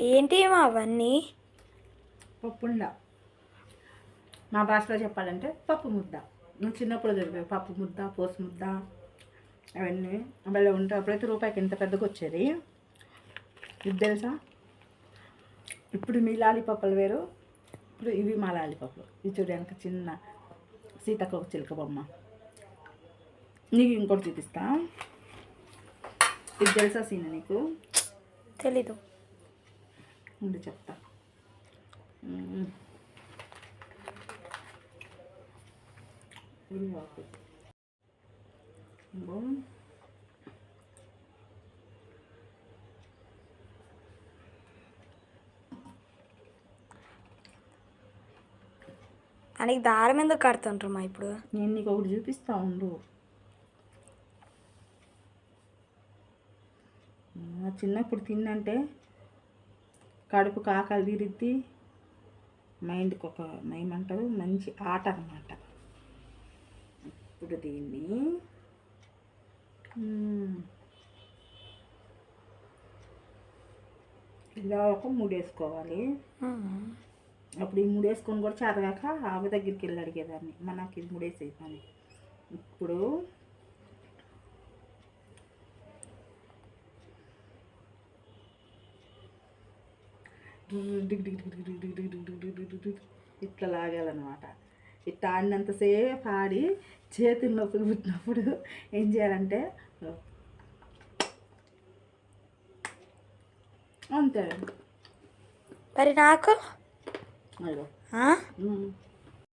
ఏంటి ఏమో అవన్నీ? పప్పుండ. మా భాషలో చెప్పాలంటే పప్పు ముద్ద. నువ్వు చిన్నప్పుడు దొరికాయి పప్పు ముద్ద పోసు ముద్ద అవన్నీ. భలే ఉంటాయి అప్పుడైతే రూపాయికి ఎంత పెద్దగా వచ్చేది? ఇది తెలుసా? ఇప్పుడు మీ లాలీపప్పులు వేరు ఇప్పుడు ఇవి మా లాలీపప్పులు. ఇది చూడడానికి చిన్న సీతకొక చిలుక బొమ్మ. నీకు ఇంకోటి చూపిస్తా. ఇది తెలుసా సీన నీకు? తెలీదు. ఉండి చెప్తా. ఆయనకి దారం ఎందుకు కడుతుంటారు మా ఇప్పుడు? నేను నీకు ఒకటి చూపిస్తా ఉండు. చిన్నప్పుడు తిన్నంటే కడుపు కాకలు తీరిద్ది. మైండ్కి ఒక ఏమంటారు మంచి ఆట అన్నమాట. ఇప్పుడు దీన్ని. ఇలా ఒక మూడేసుకోవాలి మ్మ్. అప్పుడు ఈ ముడేసుకొని కూడా చేతగాక ఆమె దగ్గరికి వెళ్ళి అడిగేదాన్ని. మా నాకు ఇది ముడేసేది అని ఇప్పుడు ఇట్లా లాగాలన్నమాట. ఇట్లా ఆడినంతసేపు ఆడి చేతులు నొప్పులు పుట్టినప్పుడు ఏం చేయాలంటే అంతే. మరి నాకు.